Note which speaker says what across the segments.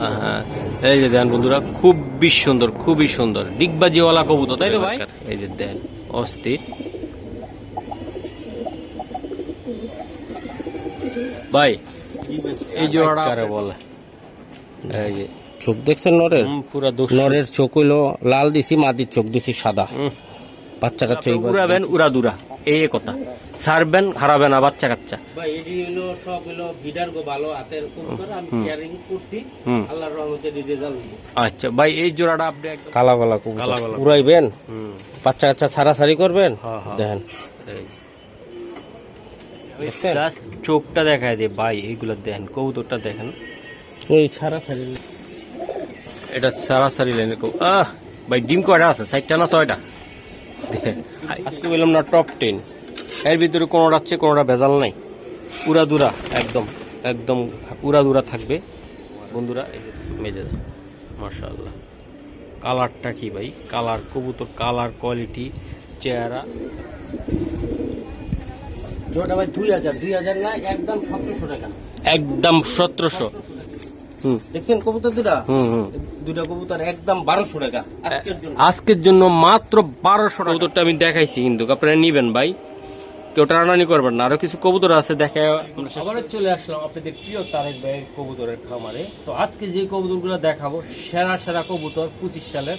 Speaker 1: হ্যাঁ এই যে দেন বন্ধুরা খুবই সুন্দর খুবই সুন্দর। ডিগবাজিওয়ালা কবুতর তাই তো ভাই? এই যে দেন অস্থির। ভাই এই জোড়াটা কারে বলে। এই যে
Speaker 2: চোখ দেখছেন নরের?
Speaker 1: পুরা
Speaker 2: নরের চোখ হইল লাল দিছি মাদির চোখ দিছি সাদা। বাচ্চা কাচ্চা
Speaker 1: উড়াবেন উড়া দুরা এই কথা। সারবেন হারাবেন না বাচ্চা কাচ্চা।
Speaker 2: ভাই এটি হলো সব হলো ভিডার গো ভালো হাতের কবুতর আমি কেয়ারিং করছি। আল্লাহর রহমতে রেজাল্ট
Speaker 1: আচ্ছা ভাই এই জোড়াটা আপনি
Speaker 2: কালা কালা কবুতর।
Speaker 1: কালা কালা।
Speaker 2: উড়াইবেন?
Speaker 1: হুম।
Speaker 2: বাচ্চা কাচ্চা ছাড়াছাড়ি করবেন?
Speaker 1: হ্যাঁ, হ্যাঁ।
Speaker 2: দেখেন।
Speaker 1: এই। জাস্ট চোখটা দেখায় দে ভাই এইগুলো দেখেন কবুতরটা দেখেন।
Speaker 2: ওই ছাড়াছাড়ি
Speaker 1: এটা সারাসারি লাইনের কবু আহ ভাই ডিম কয়টা আছে? চারটা না ছয়টা? আজকে বললাম না টপ টেন এর ভিতরে কোনোটা আছে কোনোটা ভেজাল নাই। উড়া দুরা একদম একদম উড়া দুরা থাকবে। বন্ধুরা এই যে মেজে দেয় মার্শাল্লাহ কালারটা কি ভাই? কালার কবুতর কালার কোয়ালিটি চেহারা।
Speaker 2: ভাই দুই হাজার দুই হাজার না একদম সতেরোশো টাকা।
Speaker 1: একদম সতেরোশো। হুম।
Speaker 2: দেখছেন কবুতর দুটা?
Speaker 1: হুম হুম।
Speaker 2: দুটা কবুতর একদম বারোশো টাকা। আজকের
Speaker 1: আজকের জন্য মাত্র বারোশো কবুতরটা আমি দেখাইছি কিন্তু আপনারা নিবেন ভাই। কেউ টানাটানি করবেন না। আরও কিছু কবুতর আছে দেখে
Speaker 2: আবারও চলে আসলাম আপনাদের প্রিয় তারেক ভাইয়ের কবুতরের খামারে। তো আজকে যে কবুতরগুলো দেখাবো সেরা সেরা কবুতর পঁচিশ সালের।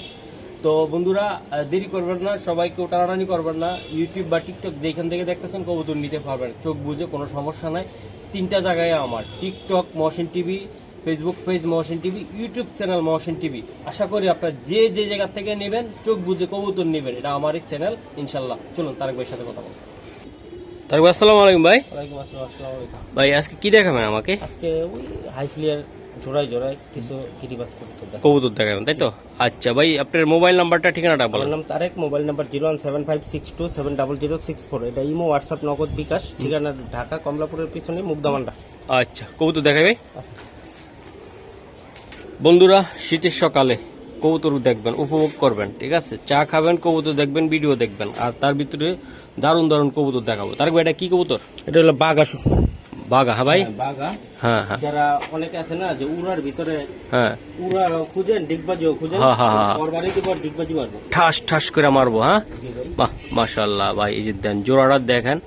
Speaker 2: তো বন্ধুরা দেরি করবেন না সবাই কেউ টানাটানি করবেন না। ইউটিউব বা টিকটক যেখান থেকে দেখতেছেন কবুতর নিতে পারবেন। চোখ বুঝে কোনো সমস্যা নাই। তিনটা জায়গায় আমার। TikTok Mohsin TV Facebook page Mohsin TV YouTube channel Mohsin TV আশা করি আপনারা যে যে জায়গা থেকে নেবেন চোখ বুঝে কবুতর নেবেন। এটা আমারই চ্যানেল ইনশাল্লাহ। চলুন তারেক ভাইয়ের সাথে কথা বলব
Speaker 1: তারপর আসসালামু আলাইকুম ভাই।
Speaker 2: ওয়ালাইকুম আসসালাম আসসালামু আলাইকুম।
Speaker 1: ভাই আজকে কি দেখাবেন আমাকে?
Speaker 2: আজকে ওই হাই ফ্লিয়ার জোড়ায় জোড়ায় কিছু কিরিবাস
Speaker 1: কবুতর দেখাবেন তাই তো? আচ্ছা ভাই আপনার মোবাইল নাম্বারটা ঠিকানাটা বলেন।
Speaker 2: নাম Tarek mobile number zero one seven five six two seven double zero six four এটা ইমো হোয়াটসঅ্যাপ নগদ বিকাশ। ঠিকানা ঢাকা কমলাপুরের পিছনে মুগদামান্ডা
Speaker 1: আচ্ছা কবুতর দেখাই ভাই। বন্ধুরা শীতের সকালে কবুতর দেখবেন উপভোগ করবেন ঠিক আছে? চা খাবেন কবুতর দেখবেন ভিডিও দেখবেন আর তার ভিতরে দারুণ দারুণ কবুতর দেখাবো। তার ভাই এটা কি কবুতর?
Speaker 2: এটা হলো বাঘ আসো
Speaker 1: বাঘা হ্যাঁ ভাই?
Speaker 2: বাঘা।
Speaker 1: হ্যাঁ হ্যাঁ।
Speaker 2: যারা অনেকে আছে না যে উড়ার ভিতরে
Speaker 1: হ্যাঁ।
Speaker 2: উড়া খুঁজেন ডিগবাজিও খুঁজেন
Speaker 1: হ্যাঁ, হ্যাঁ, হ্যাঁ।
Speaker 2: পরবারই দিব ডিগবাজি মারবো।
Speaker 1: ঠাস ঠাস করে মারবো হ্যাঁ? বাহ ভাই এই যে দেন জোড়াটা দেখেন।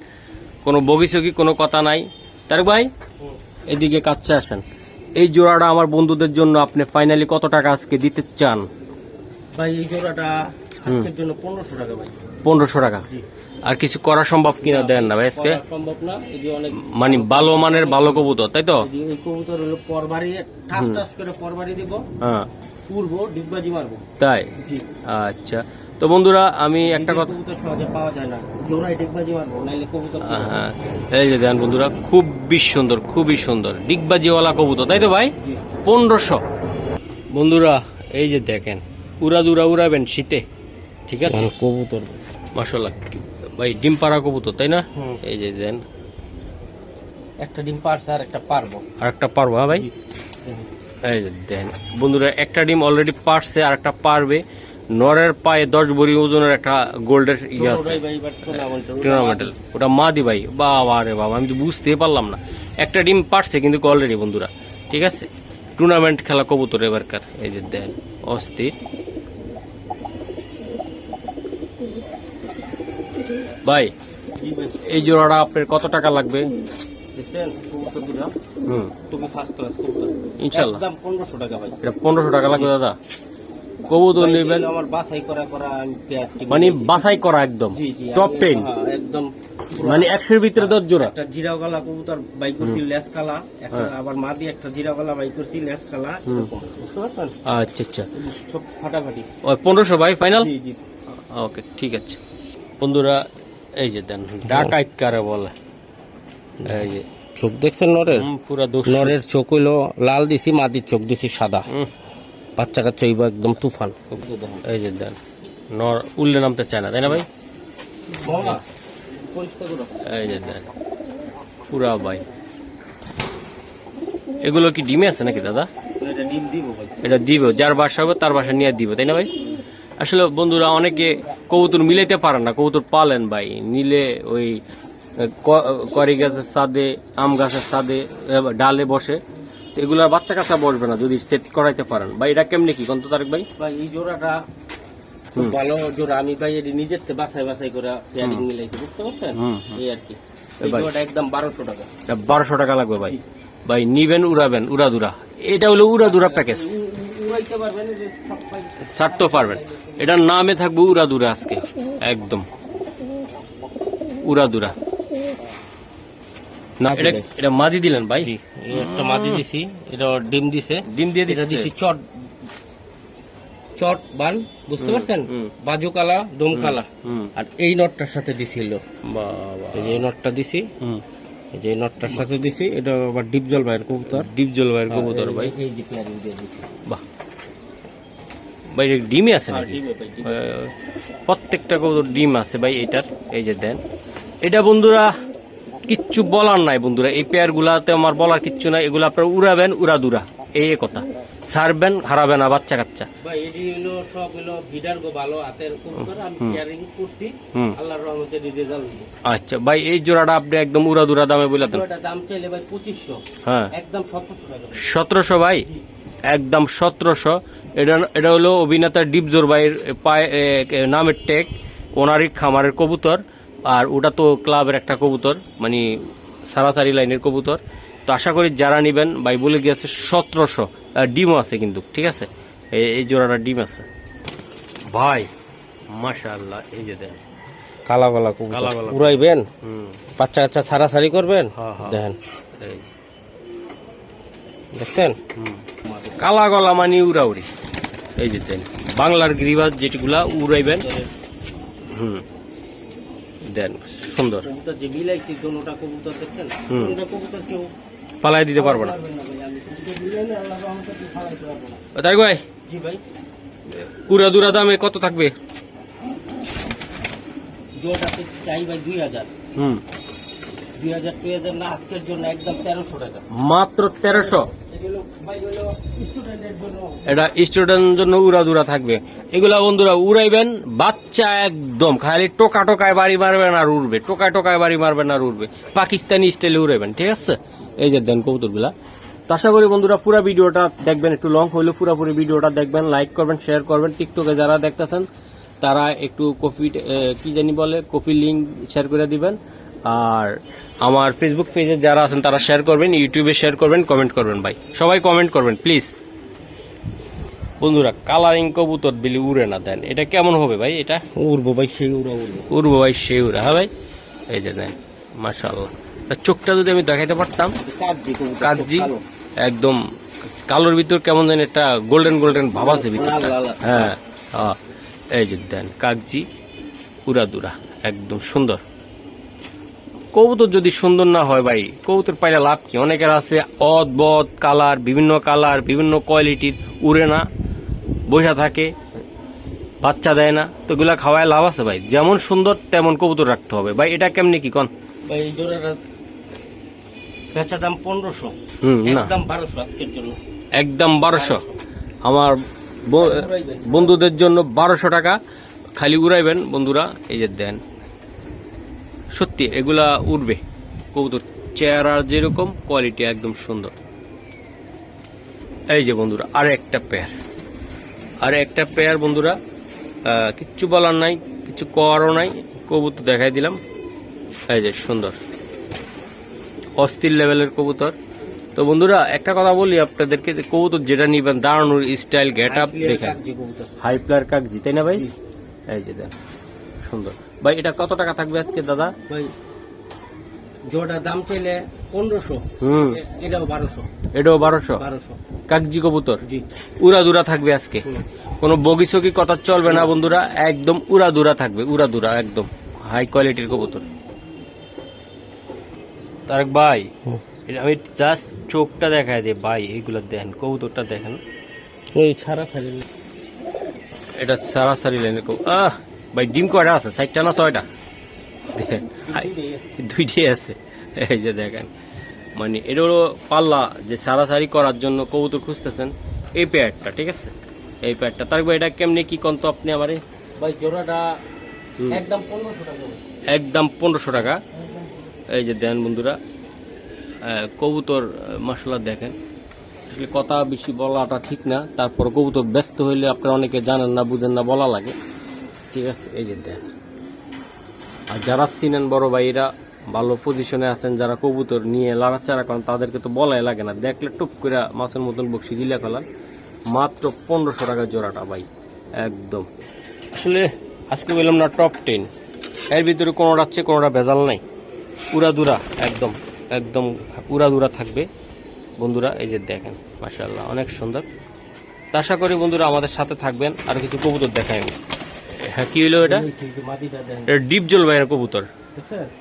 Speaker 1: কোনো বগিসগি কোনো কথা নাই। তার ভাই। এদিকে কাচ্ছে আসেন। এই জোড়াটা আমার বন্ধুদের জন্য আপনি ফাইনালি কত টাকা আজকে দিতে চান?
Speaker 2: ভাই এই জোড়াটা আজকের জন্য পনেরোশো টাকা ভাই।
Speaker 1: পনেরোশো টাকা?
Speaker 2: জি।
Speaker 1: আর কিছু করা সম্ভব কিনা দেন না ভাই আজকে?
Speaker 2: সম্ভব না এই যে অনেক
Speaker 1: মানে ভালো মানের ভালো কবুতর তাই তো?
Speaker 2: এই কবুতর হলো পরবারই ঠাস ঠাস করে পরবারই দিব
Speaker 1: হ্যাঁ।
Speaker 2: পূর্ব ডিগবাজি মারবো।
Speaker 1: তাই?
Speaker 2: জি।
Speaker 1: আচ্ছা। তো বন্ধুরা আমি একটা কথা
Speaker 2: কবুতর সহজে পাওয়া যায় না। জোড়ায় ডিগবাজি মারবো নাইলে কবুতর
Speaker 1: হ্যাঁ এই যে দেন বন্ধুরা খুবই সুন্দর খুবই সুন্দর। ডিগবাজিওয়ালা কবুতর তাই তো ভাই? পনেরোশো। বন্ধুরা এই যে দেখেন উড়া দুরা উড়াবেন শীতে ঠিক আছে?
Speaker 2: কবুতর।
Speaker 1: মাসাল্লাহ ভাই ডিম পাড়া কবুতর তাই না? এই যে দেন।
Speaker 2: একটা ডিম পারছে আর একটা পারব
Speaker 1: আর একটা পারব হ্যাঁ ভাই? এই যে দেন। বন্ধুরা একটা ডিম অলরেডি পারছে আর একটা পারবে নরের পায়ে দশ বড়ি ওজনের একটা গোল্ডের ইয়ে আছে। টুর্নামেন্টাল। ওটা মা দি ভাই। বাবা রে বাবা আমি তো বুঝতেই পারলাম না। একটা ডিম পারছে কিন্তু অলরেডি বন্ধুরা? ঠিক আছে? টুর্নামেন্ট খেলা কবুতর এবারকার। এই যে দেন অস্থির। ভাই এই জোড়াটা আপনার কত টাকা লাগবে? ইনশাল্লাহ
Speaker 2: পনেরোশো টাকা
Speaker 1: লাগবে দাদা? কবুতর নেবেন।
Speaker 2: আমার বাছাই করা করা
Speaker 1: মানে বাছাই করা একদম।
Speaker 2: জি জি
Speaker 1: টপ টেন
Speaker 2: হ্যাঁ, একদম
Speaker 1: মানে একশোর ভিতরে দশ জোড়া।
Speaker 2: একটা জিরা গলা কবুতর বাই করছি লেস কালা একটা
Speaker 1: হ্যাঁ।
Speaker 2: আবার মা দিয়ে একটা জিরা গলা বাই করছি লেস কালা বুঝতে পারছেন?
Speaker 1: আচ্ছা আচ্ছা।
Speaker 2: সব ফাটাফাটি।
Speaker 1: ওই পনেরোশো ভাই ফাইনাল
Speaker 2: জি জি।
Speaker 1: ওকে ঠিক আছে। বন্ধুরা এই যে দেন ডাকাইত কারে বলে। এই যে
Speaker 2: চোখ দেখছেন নরের?
Speaker 1: পুরা দোষ।
Speaker 2: নরের চোখ হইল লাল দিছি মাদির চোখ দিছি সাদা।
Speaker 1: হুম,
Speaker 2: বাচ্চা কাচ্চা এইবার একদম তুফান।
Speaker 1: এই যে দেন নর উল্লে নামতে চায় না তাই না ভাই? এই যে দেন পুরা ভাই। এগুলো কি ডিমে আছে নাকি দাদা? এটা দিব যার বাসা হবে তার বাসা নিয়ে দিব তাই না ভাই? আসলে বন্ধুরা অনেকে কবুতর মিলাইতে পারে না কবুতর পালেন ভাই। নিলে ওই করি গাছের সাদে আম গাছের সাদে ডালে বসে। এগুলা বাচ্চা কাচ্চা বসবে না যদি সেট করাইতে পারেন। ভাই এটা কেমনে কি? কন্ত তারেক ভাই?
Speaker 2: ভাই এই জোড়াটা খুব ভালো জোড়া। আমি ভাই এটি নিজের থেকে বাছাই বাছাই করে পেয়ারিং মিলাইছি বুঝতে পারছেন। এই আর কি। এই। জোড়াটা একদম বারোশো টাকা।
Speaker 1: বারোশো টাকা লাগবে ভাই। ভাই নিবেন উড়াবেন উড়াদুরা। এটা হলো উড়াদুরা প্যাকেজ ছাড়তেও পারবেন। এটার নামে থাকবে উড়াদুরা আজকে। একদম। উড়াদুরা। না এটা এটা মাদি দিলেন ভাই?
Speaker 2: একটা মাদি দিছি এটা ডিম দিছে।
Speaker 1: ডিম দিয়ে
Speaker 2: দিছি। চট চট বান বুঝতে পারছেন। বাজু কালা দম কালা।
Speaker 1: হুম।
Speaker 2: আর এই নটটার সাথে দিছিল। এই নটটা দিছি
Speaker 1: হুম।
Speaker 2: এই যে নটটার সাথে দিছি এটা আবার ভাইয়ের কবুতর।
Speaker 1: জলবায়ুর কবুতর ভাই।
Speaker 2: এই যে পেয়ারিং দিয়ে দিছি।
Speaker 1: বাহ। ভাই এটা ডিমই আছে নাকি?
Speaker 2: ডিমে।
Speaker 1: প্রত্যেকটা কবুতর ডিম আছে ভাই এটার। এই যে দেন। এটা বন্ধুরা কিচ্ছু বলার নাই বন্ধুরা। এই পেয়ার গুলাতে আমার বলার কিচ্ছু নাই। এগুলো আপনারা উড়াবেন উড়াদুরা। এই কথা। ছাড়বেন হারাবেন না বাচ্চা কাচ্চা।
Speaker 2: ভাই এটি হলো সব হলো ভিডার গো ভালো হাতের কবুতর আমি
Speaker 1: হুম।
Speaker 2: করছি। আল্লাহর রহমতে রেজাল্ট
Speaker 1: আচ্ছা ভাই এই জোড়াটা আপনি একদম উড়া উড়াদুরা দামে বলে দেন।
Speaker 2: এটা দাম চাইলে ভাই পঁচিশশো।
Speaker 1: হ্যাঁ।
Speaker 2: একদম টাকা
Speaker 1: ভাই? একদম সতেরোশো। এটা এটা হলো অভিনেতা ডিপজোর ভাইয়ের পায়ে নামের টেক। ওনারই খামারের কবুতর। আর ওটা তো ক্লাবের একটা কবুতর মানে সারাসারি লাইনের কবুতর। তো আশা করি যারা নেবেন ভাই বলে গিয়েছে সতেরোশো ডিমও আছে কিন্তু ঠিক আছে? এই- এই জোড়াটা ডিম আছে। ভাই মাশাআল্লাহ এই যে দেন।
Speaker 2: কালা গলা কবুতর উড়াইবেন?
Speaker 1: হুম।
Speaker 2: বাচ্চা কাচ্চা ছাড়াছাড়ি করবেন। দেখেন।
Speaker 1: এই,
Speaker 2: দেখছেন?
Speaker 1: হুম। কালা গলা মানে উড়াউড়ি। এই যে বাংলার গিরিবাজ যেটিগুলা উড়াইবেন। হুম। দেন সুন্দর।
Speaker 2: কবুতর যে মিলাইছি দোনোটা কবুতর দেখছেন? দোনোটা কবুতর কেউ
Speaker 1: পালাই দিতে পারব না।
Speaker 2: পারব
Speaker 1: তাই ভাই
Speaker 2: জি ভাই।
Speaker 1: উড়া দুরা দামে কত থাকবে?
Speaker 2: জোড়াতে চাই ভাই দুই হাজার।
Speaker 1: হুম।
Speaker 2: দুই হাজার দুই হাজার না আজকের জন্য একদম তেরোশো টাকা।
Speaker 1: মাত্র তেরোশো? এটা স্টুডেন্ট জন্য উড়া দুরা থাকবে। এগুলা বন্ধুরা উড়াইবেন, বাচ্চা একদম, খালি টোকা টোকায় বাড়ি মারবেন আর উড়বে। টোকায় টোকায় বাড়ি মারবেন আর উড়বে। পাকিস্তানি স্টাইলে উড়াইবেন, ঠিক আছে? এই যে দেন কবুতরগুলা। তো আশা করি বন্ধুরা পুরো ভিডিওটা দেখবেন, একটু লং হইলে পুরোপুরি ভিডিওটা দেখবেন লাইক করবেন শেয়ার করবেন। টিকটকে যারা দেখতেছেন, তারা একটু কফি কি জানি বলে, কফি লিঙ্ক শেয়ার করে দিবেন। আর আমার ফেসবুক পেজে যারা আছেন তারা শেয়ার করবেন ইউটিউবে শেয়ার করবেন কমেন্ট করবেন ভাই। সবাই কমেন্ট করবেন প্লিজ বন্ধুরা কালারিং কবুতর বিলি উড়ে না দেন। এটা কেমন হবে ভাই এটা?
Speaker 2: উড়বো ভাই সেই উড়া উড়বো।
Speaker 1: উড়বো ভাই সে উড়ে হ্যাঁ ভাই? এই যে দেন মাশাল্লাহ তার চোখটা যদি আমি দেখাইতে পারতাম
Speaker 2: কাজি।
Speaker 1: একদম কালোর ভিতর কেমন যেন একটা গোল্ডেন গোল্ডেন ভাব আছে ভিতরটা। হ্যাঁ হ্যাঁ। এই যে দেন কাগজি উড়াদুরা একদম সুন্দর। কবুতর যদি সুন্দর না হয় ভাই কবুতর পাইলে লাভ কি? অনেকের আছে অদ্ভুত কালার বিভিন্ন কালার বিভিন্ন কোয়ালিটির উড়ে না বসে থাকে বাচ্চা দেয় না তো এগুলা খাওয়ায় লাভ আছে ভাই। যেমন সুন্দর তেমন কবুতর রাখতে হবে। ভাই এটা কেমনি কি কন?
Speaker 2: ভাই জোড়াটা বেচা দাম পনেরোশো।
Speaker 1: হুম না।
Speaker 2: একদম বারোশো আজকের জন্য।
Speaker 1: একদম বারোশো। আমার বন্ধুদের জন্য বারোশো টাকা। খালি উড়াইবেন বন্ধুরা এই যে দেন। সত্যি এগুলা উড়বে। কবুতর চেহারা যেরকম কোয়ালিটি একদম সুন্দর। এই যে বন্ধুরা আর একটা পেয়ার আর একটা পেয়ার বন্ধুরা কিচ্ছু বলার নাই কিছু করারও নাই কবুতর দেখাই দিলাম। এই যে সুন্দর। অস্থির লেভেলের কবুতর। তো বন্ধুরা একটা কথা বলি আপনাদেরকে যে কবুতর যেটা নিবেন দাঁড়ানোর স্টাইল গেট আপ
Speaker 2: কবুতর।
Speaker 1: হাই প্লেয়ার কাক জি তাই না ভাই? এই যে সুন্দর। ভাই এটা কত টাকা থাকবে আজকে দাদা?
Speaker 2: ভাই জোড়াটার দাম চাইলে পনেরোশো
Speaker 1: হুম।
Speaker 2: এটাও বারোশো।
Speaker 1: এটাও বারোশো?
Speaker 2: বারোশো।
Speaker 1: কাকজি কবুতর?
Speaker 2: জি।
Speaker 1: উড়াদুরা থাকবে আজকে। কোনো বগিসকি কথা চলবে না বন্ধুরা একদম উড়াদুরা থাকবে উড়াদুরা একদম হাই কোয়ালিটির কবুতর। তারেক ভাই এটা আমি জাস্ট চোখটা দেখায় দিই ভাই এইগুলো দেখেন কবুতরটা দেখেন।
Speaker 2: এই ছাড়া ছাড়ি
Speaker 1: এটা সারাসারি লাইনের কবু আহ! ভাই ডিম কয়টা আছে? চারটা না ছয়টা? দুইটাই আছে। এই যে দেখেন মানে এটা হলো পাল্লা যে সারাসারি করার জন্য কবুতর খুঁজতেছেন এই প্যাডটা ঠিক আছে? এই প্যাডটা তার এটা কেমনি কি কন্ত আপনি আমারে?
Speaker 2: ভাই জোড়াটা একদম পনেরোশো টাকা
Speaker 1: একদম পনেরোশো টাকা। এই যে দেন বন্ধুরা কবুতর মশলা দেখেন। আসলে কথা বেশি বলাটা ঠিক না তারপর কবুতর ব্যস্ত হইলে আপনারা অনেকে জানেন না বুঝেন না বলা লাগে। ঠিক আছে, এই যে দেন আর যারা চিনেন বড় ভাইরা ভালো পজিশনে আছেন, যারা কবুতর নিয়ে লাড়াচাড়া করেন, তাদেরকে তো বলাই লাগে না। দেখলে টুপ করে মাছের মতন বক্সি গিলা ফেলান মাত্র পনেরোশো টাকা জোড়াটা ভাই, একদম। আসলে আজকে বললাম না টপ টেন এর ভিতরে কোনোটা হচ্ছে কোনোটা ভেজাল নাই। পুরা দুরা একদম একদম পুরা দুরা থাকবে। বন্ধুরা, এই যে দেখেন মাশাল্লাহ অনেক সুন্দর। আশা করি বন্ধুরা আমাদের সাথে থাকবেন, আর কিছু কবুতর দেখাই আমি হ্যাঁ কি হলো এটা?
Speaker 2: কিন্তু
Speaker 1: এটা ডিপ জল ভাইয়ের কবুতর।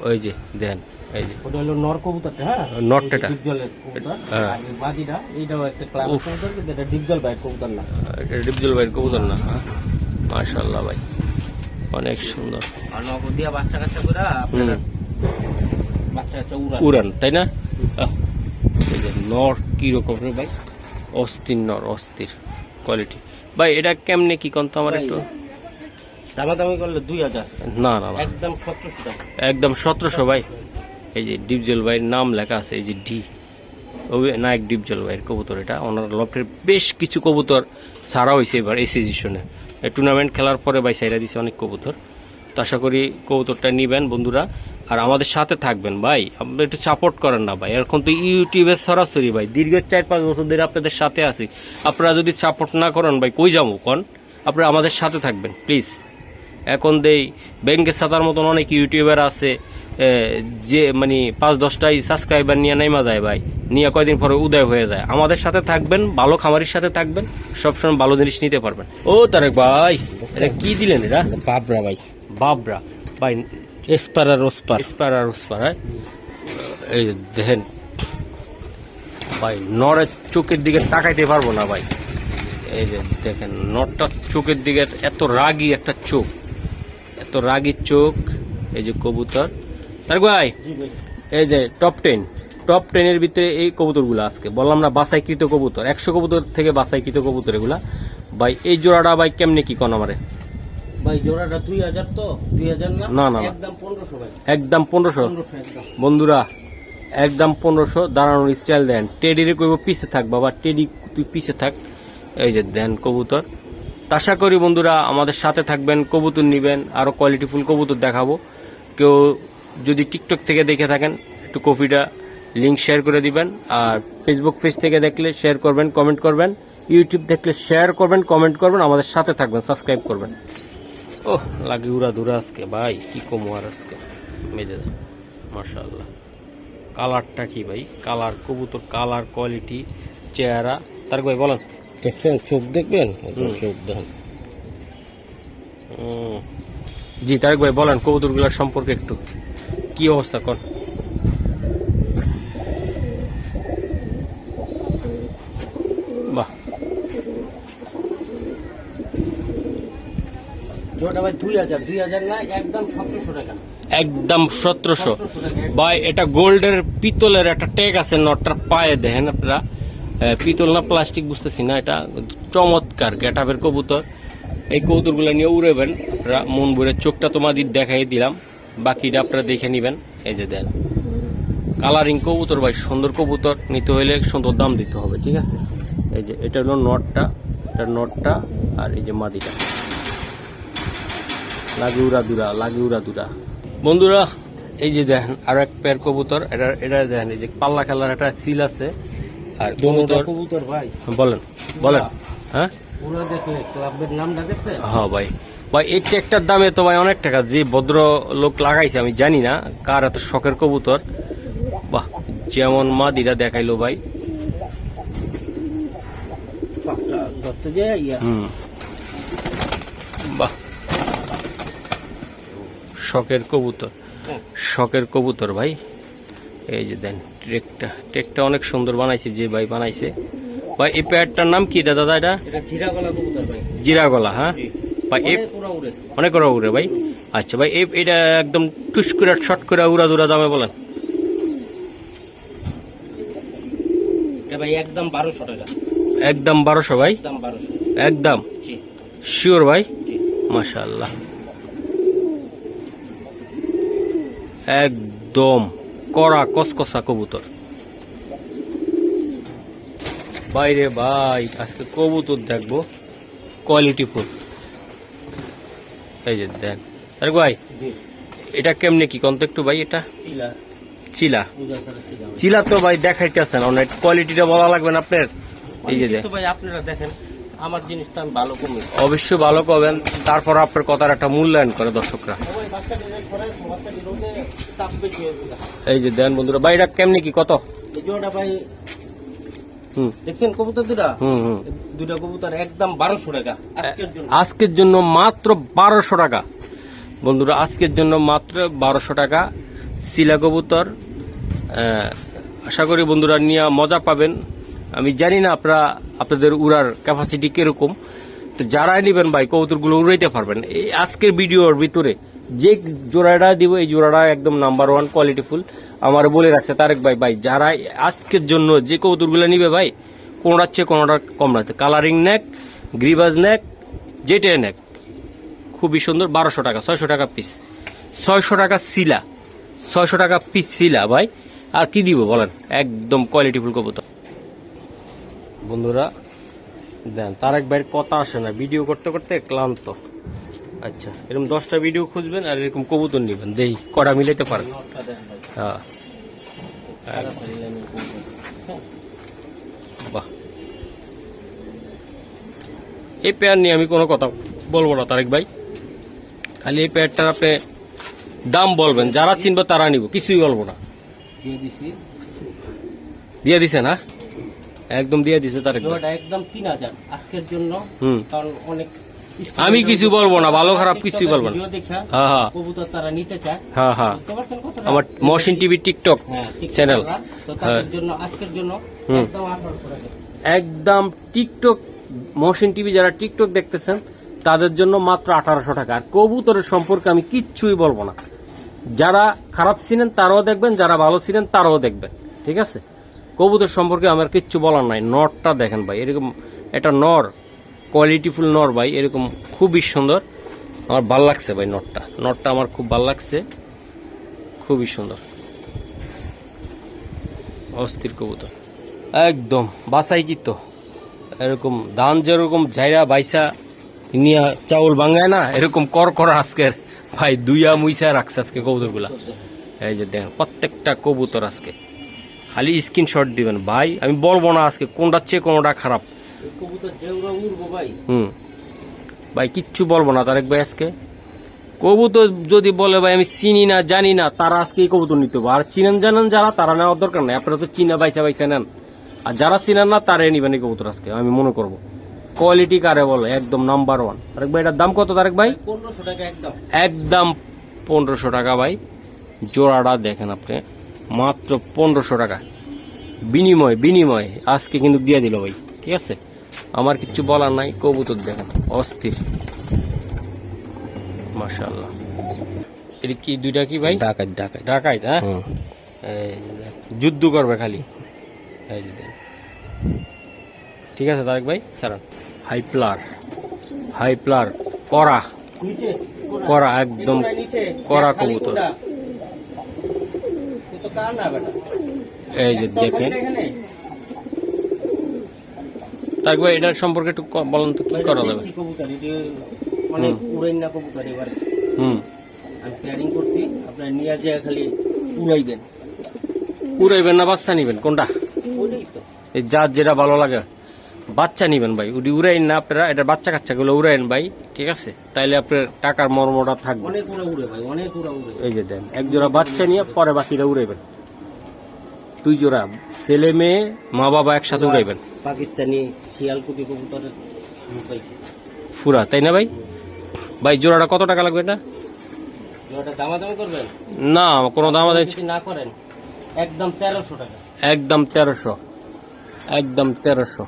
Speaker 1: ওই যে দেখেন এই যে।
Speaker 2: ওটা হলো নর কবুতরটা হ্যাঁ?
Speaker 1: নরটা
Speaker 2: ডিপ জলের কবুতর।
Speaker 1: হ্যাঁ।
Speaker 2: আর মাদিটা এইটাও একটা ক্লাব কবুতর কিন্তু এটা ডিপ জল বাইক কবুতর না।
Speaker 1: এটা ডিপ জল ভাইয়ের কবুতর না মাশাল্লাহ ভাই অনেক সুন্দর।
Speaker 2: আর দিয়া বাচ্চা কাচ্চা করে আপনারা বাচ্চা কাচ্চা উড়া
Speaker 1: উড়ান তাই না? আহ, এই যে নর কি রকম রে ভাই? অস্থির নর অস্থির। কোয়ালিটি ভাই এটা কেমনে কি কোন তো আমার একটু?
Speaker 2: দামাদামি করলে দুই হাজার।
Speaker 1: না না
Speaker 2: একদম সতেরোশো টাকা।
Speaker 1: একদম সতেরোশো ভাই। এই যে ডিপজল ভাইয়ের নাম লেখা আছে এই যে ডি। নায়ক ডিপজল ভাইয়ের কবুতর এটা। ওনার লফটের বেশ কিছু কবুতর ছাড়া হয়েছে এবার এই সিজনে টুর্নামেন্ট খেলার পরে ভাই সাইরা দিছে অনেক কবুতর। তো আশা করি কবুতরটা নিবেন বন্ধুরা। আর আমাদের সাথে থাকবেন ভাই। আপনি একটু সাপোর্ট করেন না ভাই। এখন তো ইউটিউবে সরাসরি ভাই। দীর্ঘ চার পাঁচ বছর ধরে আপনাদের সাথে আছি। আপনারা যদি সাপোর্ট না করেন ভাই কই যাব কন? আপনারা আমাদের সাথে থাকবেন প্লিজ এখন দেই ব্যাংকের সাতার মতন অনেক ইউটিউবার আছে যে মানে পাঁচ দশটাই সাবস্ক্রাইবার নিয়ে নেমা যায় ভাই নিয়ে কয়দিন পরে উদয় হয়ে যায়। আমাদের সাথে থাকবেন ভালো খামারির সাথে থাকবেন সবসময় ভালো জিনিস নিতে পারবেন। ও তারেক ভাই এটা কি দিলেন এটা?
Speaker 2: বাবরা ভাই।
Speaker 1: বাবরা। ভাই
Speaker 2: এসপারার ওসপার
Speaker 1: স্পার আর স্পার হ্যাঁ? এই দেখেন ভাই নরের চোখের দিকে তাকাইতে পারব না ভাই। এই যে দেখেন নটটা চোখের দিকে এত রাগি একটা চোখ। এত রাগি চোখ এই যে কবুতর। তার ভাই। এই যে টপ টেন টপ টেনের ভিতরে এই কবুতরগুলো আজকে। বললাম না বাসাইকৃত কবুতর। একশো কবুতর থেকে বাসাইকৃত কবুতর এগুলা। ভাই এই জোড়াটা ভাই কেমনে কি কন আমারে?
Speaker 2: ভাই জোড়াটা দুই হাজার তো? দুই হাজার না?
Speaker 1: না।
Speaker 2: একদম পনেরোশো
Speaker 1: একদম পনেরোশো। বন্ধুরা একদম পনেরোশো। দাঁড়ানোর স্টাইল দেন। টেডিরে কইব পিছে থাক বাবা টেডি তুই পিছে থাক। এই যে দেন কবুতর। তা আশা করি বন্ধুরা আমাদের সাথে থাকবেন, কবুতর নিবেন, আরও কোয়ালিটিফুল কবুতর দেখাবো। কেউ যদি টিকটক থেকে দেখে থাকেন, একটু কপিটা লিঙ্ক শেয়ার করে দিবেন, আর ফেসবুক পেজ থেকে দেখলে শেয়ার করবেন কমেন্ট করবেন ইউটিউব দেখলে শেয়ার করবেন কমেন্ট করবেন, আমাদের সাথে থাকবেন সাবস্ক্রাইব করবেন। ও লাগে উড়া দুরা আজকে, ভাই, কি আর আজকে? মেজে দেন মাশাআল্লাহ। কালারটা কি ভাই? কালার কবুতর কালার কোয়ালিটি চেহারা। তার ভাই, বলেন।
Speaker 2: দেখছেন? চোখ দেখবেন। চোখ দেখেন
Speaker 1: জি তারেক ভাই বলেন কবুতরগুলোর সম্পর্কে একটু। কি অবস্থা কর বাহ।
Speaker 2: একদম সতেরোশো টাকা। টাকা
Speaker 1: ভাই এটা গোল্ডের পিতলের একটা ট্যাগ আছে নটটার পায়ে দেখেন আপনারা। পিতল না প্লাস্টিক বুঝতেছি না, এটা চমৎকার গেটাবের কবুতর। এই কবুতরগুলো নিয়ে উড়েবেন মন ভরে চোখটা তোমাদের দেখাই দিলাম, বাকিটা আপনারা দেখে নেবেন। এই যে দেন কালারিং কবুতর ভাই, সুন্দর কবুতর, নিতে হলে সুন্দর দাম দিতে হবে, ঠিক আছে? এই যে, এটা হলো নটটা, এটা নটটা, আর এই যে মাদিটা। লাগে উড়া দুরা লাগে উড়া দুরা। বন্ধুরা, এই যে দেখেন আর এক পেয়ার কবুতর, এটা এটা দেখেন এই যে পাল্লা খেলার একটা সিল আছে আর
Speaker 2: কবুতর?
Speaker 1: কবুতর
Speaker 2: ভাই।
Speaker 1: বলেন বলেন। হ্যাঁ?
Speaker 2: ওরা দেখলে ক্লাবের নামটা দেখছেন?
Speaker 1: হ্যাঁ ভাই। ভাই এই ট্যাগটার দামে তো ভাই অনেক টাকা। যে ভদ্র লোক লাগাইছে আমি জানি না কার এত শখের কবুতর। বাহ যেমন মাদিরা দেখাইলো ভাই। হুম। বাহ। শখের কবুতর।
Speaker 2: হ্যাঁ।
Speaker 1: শখের কবুতর ভাই। এই যে দেন ট্রেকটা ট্রেকটা অনেক সুন্দর বানাইছে যে ভাই বানাইছে। ভাই এই প্যাডটার নাম কি এটা দাদা এটা?
Speaker 2: জিরা গলা
Speaker 1: হ্যাঁ? ভাই
Speaker 2: অনেক
Speaker 1: ওরা উড়ে। ভাই। আচ্ছা ভাই এটা একদম টুস করে শর্ট করে উড়া দুরা দামে বলেন।
Speaker 2: ভাই একদম বারোশো টাকা।
Speaker 1: একদম বারোশো ভাই?
Speaker 2: একদম
Speaker 1: একদম? শিওর ভাই? মাশাল্লাহ একদম। কড়া কসকসা কবুতর। বাইরে ভাই আজকে কবুতর দেখব। Quality full. এই যে দেন আরে ভাই এটা কেমনে কি কন্ত একটু ভাই এটা?
Speaker 2: চিলা।
Speaker 1: চিলা। তো ভাই দেখাইতেছেন অনেক কোয়ালিটিটা বলা লাগবে না আপনার? এই যে দেখ।
Speaker 2: ভাই আপনারা দেখেন। আমার জিনিসটা আমি ভালো কমে
Speaker 1: অবশ্যই ভালো করবেন। তারপর আপনার কথার একটা মূল্যায়ন করে দর্শকরা। এই যে দেন বন্ধুরা ভাই এটা কেমনে কি কত?
Speaker 2: ভাই
Speaker 1: হুম।
Speaker 2: দেখছেন কবুতর দুটা
Speaker 1: হুম হুম।
Speaker 2: দুটা কবুতর একদম বারোশো টাকা আজকের জন্য।
Speaker 1: মাত্র বারোশো টাকা। বন্ধুরা আজকের জন্য মাত্র বারোশো টাকা। শিলা কবুতর আশা করি বন্ধুরা নিয়ে মজা পাবেন। আমি জানি না আপনারা, আপনাদের উড়ার ক্যাপাসিটি কীরকম। তো যারাই নেবেন ভাই, কবুতরগুলো উড়াইতে পারবেন। এই আজকের ভিডিওর ভিতরে যে জোড়াটা দিব, এই জোড়াটা একদম নাম্বার ওয়ান কোয়ালিটিফুল আমার বলে রাখছে তারেক ভাই ভাই, যারা আজকের জন্য যে কবুতরগুলো নিবে ভাই, কোনটার চেয়ে কোনটা কম রাখছে কালারিং নেক গ্রিবাজ নেক যেটা নেক খুবই সুন্দর, বারোশো টাকা, ছয়শো টাকা পিস ছয়শো টাকা সিলা ছয়শো টাকা পিস সিলা ভাই। আর কি দিব বলেন? একদম কোয়ালিটিফুল কবুতর। বন্ধুরা দেন তারেক ভাইয়ের কথা আসে না। ভিডিও করতে করতে ক্লান্ত। আচ্ছা এরকম দশটা ভিডিও খুঁজবেন আর এরকম কবুতর নেবেন। দেই কটা মিলাইতে পারেন? হ্যাঁ? বাহ। এই পেয়ার নিয়ে আমি কোনো কথা বলব না তারেক ভাই। খালি এই পেয়ারটার আপনি দাম বলবেন। যারা চিনবে তারা নিব কিছুই বলব না।
Speaker 2: দিয়ে দিছি।
Speaker 1: দিয়ে দিছে না? একদম দিয়ে দিছে
Speaker 2: জোড়াটা একদম তিন হাজার আজকের জন্য। কারণ অনেক
Speaker 1: আমি কিছু বলব না, ভালো খারাপ কিছুই বলব না। হ্যাঁ হ্যাঁ।
Speaker 2: কবুতর তারা নিতে চায়।
Speaker 1: হ্যাঁ হ্যাঁ? আমার মহসিন টিভি টিকটক চ্যানেল
Speaker 2: তো। তাদের জন্য আজকের জন্য
Speaker 1: হুম।
Speaker 2: একদম
Speaker 1: একদম টিকটক মহসিন টিভি যারা টিকটক দেখতেছেন তাদের জন্য মাত্র আঠারোশো টাকা। আর কবুতরের সম্পর্কে আমি কিচ্ছুই বলব না। যারা খারাপ ছিলেন তারাও দেখবেন যারা ভালো ছিলেন তারাও দেখবেন। ঠিক আছে? কবুতর সম্পর্কে আমার কিচ্ছু বলার নাই। নরটা দেখেন ভাই, এরকম এটা নর কোয়ালিটিফুল নর ভাই, এরকম খুবই সুন্দর। আমার ভালো লাগছে ভাই নটটা নটটা আমার খুব ভালো লাগছে। খুবই সুন্দর। অস্থির কবুতর। একদম বাসাই কি তো এরকম ধান যেরকম ঝাইরা বাইসা নিয়ে চাউল ভাঙায় না, এরকম কর করা আজকের। ভাই দুইয়া মুইসা রাখছে আজকে কবুতরগুলা। এই যে দেখেন, প্রত্যেকটা কবুতর আজকে। খালি স্ক্রিনশট দিবেন। ভাই আমি বলব না আজকে কোনটা চেয়ে কোনটা খারাপ। হুম। ভাই কিচ্ছু বলব না তারেক ভাই আজকে। কবুতর যদি বলে ভাই আমি চিনি না জানি না তারা আজকে এই কবুতর নিতে আর চিনেন জানেন যারা তারা নেওয়ার দরকার নাই। আপনারা তো চিনা বাইসা বাইসা নেন। আর যারা চিনেন না তারাই নিবেন এই কবুতর আজকে আমি মনে করব। কোয়ালিটি কারে বলে একদম নাম্বার ওয়ান তারেক ভাই এটার দাম কত তারেক ভাই?
Speaker 2: পনেরোশো টাকা একদম।
Speaker 1: একদম পনেরোশো টাকা ভাই। জোড়াটা দেখেন আপনি। মাত্র পনেরোশো টাকা। বিনিময় বিনিময়। আজকে কিন্তু দিয়ে দিল ভাই। ঠিক আছে? আমার কিছু বলার নাই কবুতর দেখেন অস্থির। মাশাল্লাহ এটা কি দুইটা কি ভাই?
Speaker 2: ঢাকায় ঢাকায়
Speaker 1: ঢাকাই হ্যাঁ? যুদ্ধ করবে খালি। এই যে ঠিক আছে তারেক ভাই? সারান হাই প্লার হাই প্লার করা করা একদম করা কবুতর।
Speaker 2: কোনটা? এ তো কার না বেটা
Speaker 1: এই যে দেখেন। তারপর এটার সম্পর্কে একটু বলুন তো কি করা যাবে?
Speaker 2: কবুতর? এটা অনেক উড়াইন না কবুতর এবার।
Speaker 1: হুম।
Speaker 2: আমি করছি আপনার নিয়ে যে খালি উড়াইবেন
Speaker 1: উড়াইবেন না বাচ্চা নিবেন কোনটা? এই যার যেটা ভালো লাগে। বাচ্চা নিবেন ভাই। উডি উড়াইন না আপনারা এটা বাচ্চা কাচ্চাগুলো উড়াইন ভাই ঠিক আছে? তাইলে আপনার টাকার মর্মটা থাকবে।
Speaker 2: অনেক উড়া উড়ে ভাই অনেক উড়া উড়ে।
Speaker 1: এই যে দেন এক জোড়া বাচ্চা নিয়ে পরে বাকিটা উড়াইবেন। দুই জোড়া ছেলে মেয়ে মা বাবা একসাথে উড়াইবেন।
Speaker 2: পাকিস্তানি শিয়ালকুটি পাইছে।
Speaker 1: পুরা তাই না ভাই? ভাই জোড়াটা কত টাকা লাগবে এটা? না কোনো দাম
Speaker 2: যদি না করেন একদম তেরোশো টাকা।
Speaker 1: একদম তেরোশো একদম তেরোশো।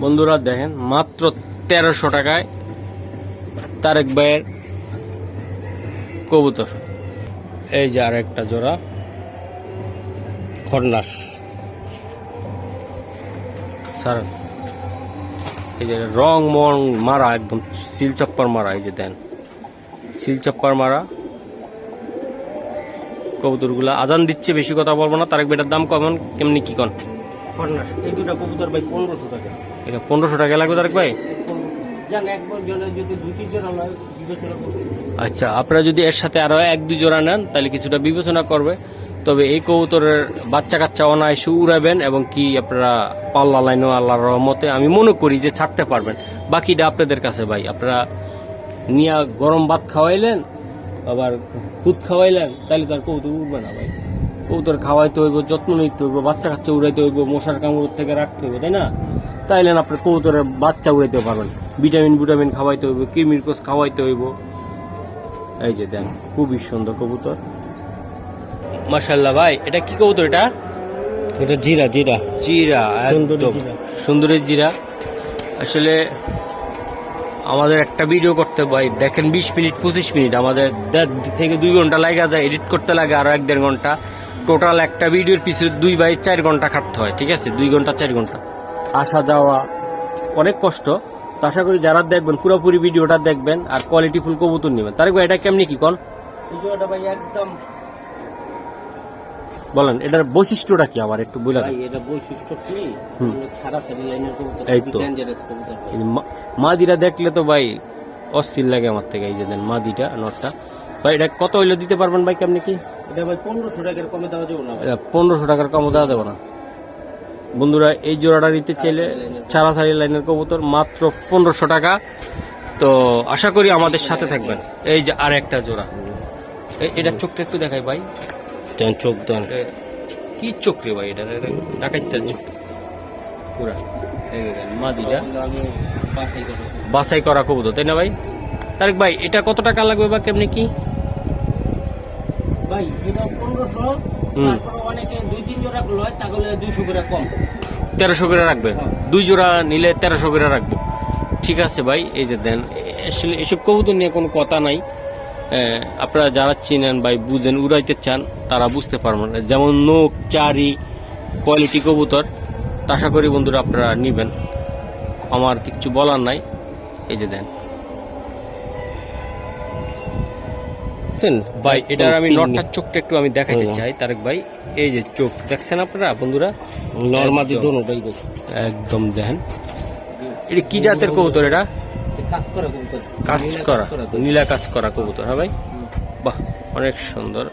Speaker 1: বন্ধুরা দেখেন, মাত্র তেরোশো টাকায় তারেক ভাইয়ের কবুতর। এই যে আর একটা জোড়া খরনাস স্যার, এই যে রং মং মারা, একদম সিল চপ্পার মারা, এই যে দেন। সিল চপ্পার মারা, কবুতরগুলা আজান দিচ্ছে, বেশি কথা বলব না। তারেক বেটার দাম কেমন, কেমনি কি কন?
Speaker 2: এই দুটা কবুতর ভাই পনেরোশো টাকা।
Speaker 1: এটা পনেরোশো টাকা লাগবে তারেক ভাই? আচ্ছা আপনারা যদি এর সাথে আরও এক দুই জোড়া নেন তাহলে কিছুটা বিবেচনা করবে। তবে এই কবুতরের বাচ্চা কাচ্চা অনায়াসে উড়াবেন এবং কি আপনারা পাল্লা লাইনও আল্লাহর রহমতে আমি মনে করি যে ছাড়তে পারবেন। বাকিটা আপনাদের কাছে ভাই আপনারা নিয়া গরম ভাত খাওয়াইলেন আবার খুদ খাওয়াইলেন তাহলে তার কবুতর উঠবে না ভাই। কবুতর খাওয়াইতে হইব যত্ন নিতে হইব বাচ্চা কাচ্চা উড়াইতে হইব মশার কামড় থেকে রাখতে হইব তাই না? তাইলে আপনার কবুতরের বাচ্চা উড়াইতে পারবেন। ভিটামিন ভিটামিন খাওয়াইতে হইব কিমির কোষ খাওয়াইতে হইব। এই যে দেন খুবই সুন্দর কবুতর। মাশাল্লাহ ভাই এটা কি কবুতর এটা?
Speaker 2: এটা জিরা জিরা।
Speaker 1: জিরা
Speaker 2: সুন্দরী
Speaker 1: একদম।
Speaker 2: জিরা।
Speaker 1: জিরা। আসলে আমাদের একটা ভিডিও করতে ভাই। দেখেন বিশ মিনিট পঁচিশ মিনিট আমাদের দেড় থেকে দুই ঘণ্টা লাগা যায় এডিট করতে লাগে আরও এক দেড় ঘণ্টা। টোটাল একটা ভিডিওর পিছনে দুই বাই চার ঘণ্টা খাটতে হয় ঠিক আছে? দুই ঘণ্টা চার ঘণ্টা। আসা যাওয়া অনেক কষ্ট। তো আশা করি যারা দেখবেন পুরোপুরি ভিডিওটা দেখবেন আর কোয়ালিটি ফুল কবুতর নেবেন। তার এটা কেমনি কি কন
Speaker 2: ভাই একদম
Speaker 1: বলেন এটার বৈশিষ্ট্যটা কি আবার একটু বলে
Speaker 2: ভাই এটা বৈশিষ্ট্য কি। ছাড়া লাইনের কবুতর
Speaker 1: এই তো। মা- মাদিরা দেখলে তো ভাই অস্থির লাগে আমার থেকে এই যে দেন মাদিটা নটটা। ভাই এটা কত হইলে দিতে পারবেন ভাই কেমনি কি?
Speaker 2: এটা ভাই পনেরোশো টাকার কমে দেওয়া যাবে না
Speaker 1: এটা পনেরোশো টাকার কম দেওয়া দেবো না। বন্ধুরা এই জোড়াটা নিতে চাইলে চারাথারি লাইনের কবুতর মাত্র পনেরোশো টাকা। তো আশা করি আমাদের সাথে থাকবেন। এই যে আর একটা জোড়া এটা চোখটা একটু দেখাই ভাই।
Speaker 2: চোখ দেন।
Speaker 1: কি চোখ রে ভাই এটা? ডাকাইতে পুরা। মাদিটা।
Speaker 2: বাসাই
Speaker 1: করা কবুতর তাই না ভাই? তারেক ভাই এটা কত টাকা লাগবে বা কেমনি কি?
Speaker 2: ভাই এটা পনেরোশো। তারপরে অনেকে দুই তিন জোড়া লয় তাহলে দুইশো করে কম।
Speaker 1: তেরোশো করে রাখবেন
Speaker 2: হ্যাঁ।
Speaker 1: দুই জোড়া নিলে তেরোশো করে রাখব। ঠিক আছে ভাই এই যে দেন আসলে এসব কবুতর নিয়ে কোনো কথা নাই। আপনারা যারা চিনেন ভাই বুঝেন উড়াইতে চান তারা বুঝতে পারবেন। যেমন নোক চারি কোয়ালিটি কবুতর তা আশা করি বন্ধুরা আপনারা নিবেন। আমার কিচ্ছু বলার নাই। এই যে দেন ভাই এটার আমি নটটার চোখটা একটু আমি
Speaker 2: দেখাতে
Speaker 1: চাই তারেক ভাই। এই যে চোখ দেখছেন আপনারা বন্ধুরা?
Speaker 2: নর্মাদি
Speaker 1: একদম।
Speaker 2: দোনোটাই
Speaker 1: একদম দেখেন। এটা কি জাতের কবুতর এটা?
Speaker 2: কাজ করা কবুতর।
Speaker 1: কাজ
Speaker 2: নীলা
Speaker 1: করা নীলা কাজ করা কবুতর হ্যাঁ ভাই। বাহ অনেক সুন্দর।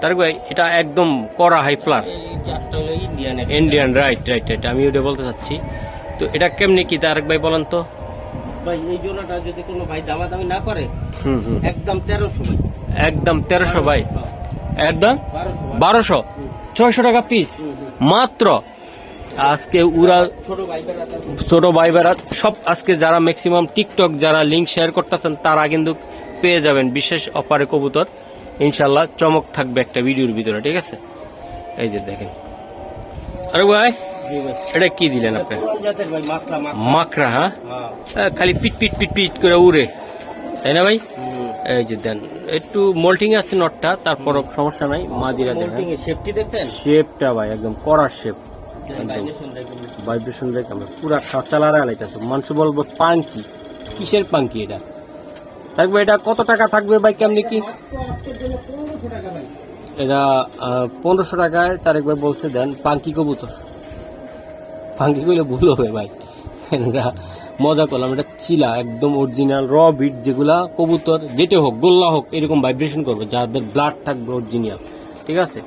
Speaker 1: তার ভাই এটা একদম করা হাই প্লার
Speaker 2: এই জাতটা হলো Indian
Speaker 1: Indian right right right আমি ওটা বলতে চাচ্ছি। তো এটা কেমনি কি তারেক ভাই বলেন তো?
Speaker 2: ভাই এই জোড়াটা যদি কোনো ভাই দামাদামি না করে একদম তেরোশো ভাই।
Speaker 1: একদম তেরোশো ভাই। একদম?
Speaker 2: বারোশো
Speaker 1: ছয়শো টাকা পিস। মাত্র? আজকে উড়া
Speaker 2: ছোট
Speaker 1: ভাই সব আজকে যারা ম্যাক্সিমাম টিকটক যারা লিঙ্ক শেয়ার করতেছেন তারা কিন্তু পেয়ে যাবেন বিশেষ অপারে কবুতর। ইনশাল্লাহ চমক থাকবে একটা ভিডিওর ভিতরে ঠিক আছে? এই যে দেখেন। আরে ভাই এটা কি দিলেন আপনি?
Speaker 2: মাকড়া মাকড়া
Speaker 1: হ্যাঁ।
Speaker 2: হ্যাঁ
Speaker 1: খালি পিট পিট পিট পিট করে উড়ে। তাই না ভাই? এই যে দেন একটু মোল্টিং আছে নটটা তারপর সমস্যা নাই মা দিরা দেখেন
Speaker 2: মোল্টিং সেফটি দেখছেন?
Speaker 1: শেপটা ভাই একদম কড়া শেপ
Speaker 2: ভাইব্রেশন
Speaker 1: দেখে আমরা পুরা খাচালারা লাইতেছে মানুষ বলব পাঙ্কি। কিসের পাঙ্কি এটা? থাকবে এটা কত টাকা থাকবে ভাই কেমনি কি? এটা পনেরোশো টাকায় তারেক ভাই বলছে দেন পাঙ্কি কবুতর। পাঙ্কি করলে ভুল হবে ভাই। এটা মজা করলাম এটা চিলা একদম অরিজিনাল র বিট যেগুলা কবুতর যেটা হোক গোল্লা হোক এরকম ভাইব্রেশন করবে যাদের ব্লাড থাকবে অরিজিনাল ঠিক আছে?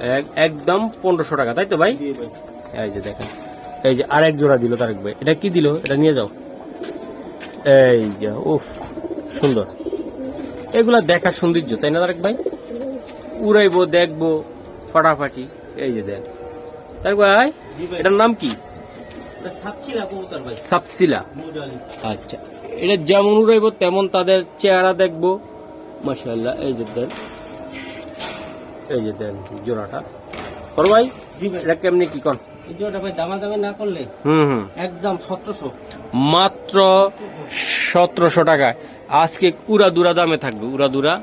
Speaker 1: এক- একদম পনেরোশো টাকা তাই তো ভাই? এই যে দেখেন এই যে আরেক জোড়া দিল তারেক ভাই এটা কি দিল? এটা নিয়ে যাও। এই যে উফ সুন্দর। এগুলা দেখার সৌন্দর্য তাই না তারেক ভাই? উড়াইবো দেখব ফাটাফাটি এই যে দেখ। তারেক ভাই। এটার নাম কি? সাপসিলা আচ্ছা। এটা যেমন উড়াইবো তেমন তাদের চেহারা দেখব। মাশাআল্লাহ এই যে দেন। এই যে দেন জোড়াটা। করো ভাই এটা কেমনি কি কর? মাত্র সতেরোশো টাকা। আজকে উড়া দুরা দামে থাকবে উড়া দুরা।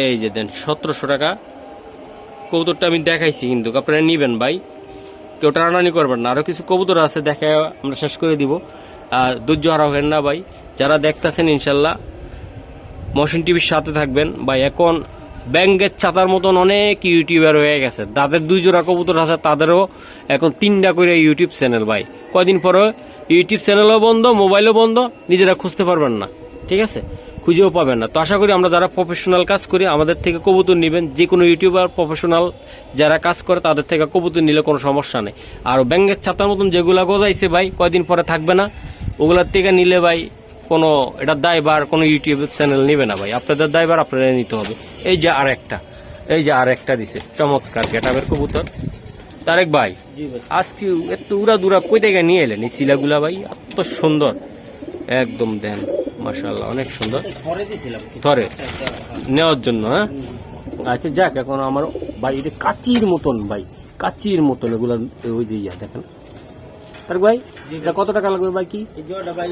Speaker 1: এই যে দেন সতেরোশো টাকা। কবুতরটা আমি দেখাইছি কিন্তু আপনারা নিবেন ভাই। কেউ টানাটানি করবেন না। আরও কিছু কবুতর আছে, দেখে আমরা শেষ করে দিব। আর ধৈর্য হারা হেন না ভাই। যারা দেখতেছেন, ইনশাল্লাহ মশন টিভির সাথে থাকবেন। ভাই, এখন ব্যাঙ্গের ছাতার মতন অনেক ইউটিউবার হয়ে গেছে। তাদের দুই জোড়া কবুতর আছে, তাদেরও এখন তিনটা করে ইউটিউব চ্যানেল ভাই। কয়দিন পরে ইউটিউব চ্যানেলও বন্ধ, মোবাইলও বন্ধ, নিজেরা খুঁজতে পারবেন না। ঠিক আছে? খুঁজেও পাবেন না। তো আশা করি আমরা যারা প্রফেশনাল কাজ করি আমাদের থেকে কবুতর নেবেন। যে কোনো ইউটিউবার প্রফেশনাল যারা কাজ করে তাদের থেকে কবুতর নিলে কোনো সমস্যা নেই। আর ব্যাঙ্গের ছাতার মতন যেগুলা গজাইছে ভাই কয়দিন পরে থাকবে না। ওগুলার থেকে নিলে ভাই কোনো এটা দায়বার কোনো ইউটিউব চ্যানেল নেবে না ভাই। আপনাদের দায়বার আপনারা নিতে হবে। এই যে আর একটা এই যে আর একটা দিছে। চমৎকার গেটাবের কবুতর। তারেক ভাই আজকে এত উড়া দুরা কই থেকে নিয়ে এলেন এই চিলাগুলা ভাই? এত সুন্দর। একদম দেন। মাশাল্লাহ অনেক সুন্দর। ধরে নেওয়ার জন্য হ্যাঁ? আচ্ছা যাক এখন আমার ভাই এটা কাচির মতন ভাই কাচির মতন এগুলা ওই যে ইয়া দেখেন। তারেক ভাই এটা কত টাকা লাগবে ভাই কি?
Speaker 2: ভাই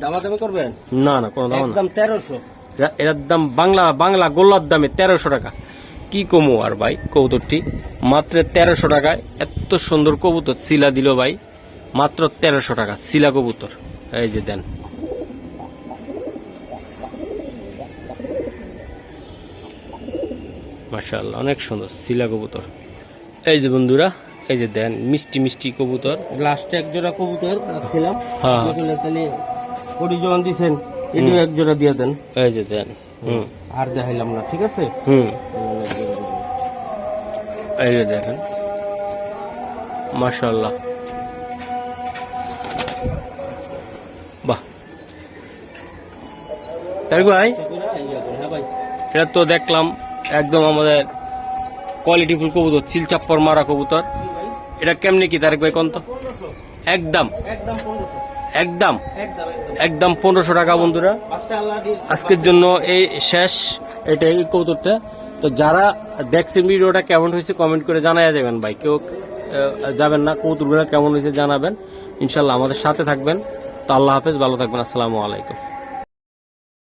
Speaker 2: দামা দামি করবেন?
Speaker 1: না না কোনো দাম না।
Speaker 2: একদম তেরোশো।
Speaker 1: এটার দাম বাংলা বাংলা গোল্লার দামে তেরোশো টাকা। কি কমো আর ভাই কবুতরটি? মাত্র তেরোশো টাকায় এত সুন্দর কবুতর সিলা দিল ভাই। মাত্র তেরোশো টাকা সিলা কবুতর। এই যে দেন। মাশাআল্লাহ অনেক সুন্দর শিলা কবুতর। এই যে বন্ধুরা এই যে দেন মিষ্টি মিষ্টি কবুতর।
Speaker 2: লাস্টে এক জোড়া কবুতর রাখছিলাম।
Speaker 1: হ্যাঁ।
Speaker 2: তাহলে যখন দিছেন এটিও এক জোড়া দিয়ে দেন।
Speaker 1: এই যে দেন হুম।
Speaker 2: আর দেখাইলাম না ঠিক আছে?
Speaker 1: হুম। এই যে দেখেন মাশাল্লাহ বাহ। ভাই
Speaker 2: হ্যাঁ ভাই।
Speaker 1: এটা তো দেখলাম একদম আমাদের কোয়ালিটি ফুল কবুতর চিলচাপ্পর মারা কবুতর। এটা কেমনি কি, তারেক ভাই কন্ত একদম।
Speaker 2: একদম।
Speaker 1: একদম পনেরোশো টাকা বন্ধুরা। আজকের জন্য এই শেষ এটা এই কৌতুকটা তো যারা দেখছেন ভিডিওটা কেমন হয়েছে কমেন্ট করে জানাই যাবেন ভাই। কেউ যাবেন না কৌতুকগুলো কেমন হয়েছে জানাবেন। ইনশাল্লাহ আমাদের সাথে থাকবেন। তো আল্লাহ হাফেজ, ভালো থাকবেন। আসসালামু আলাইকুম।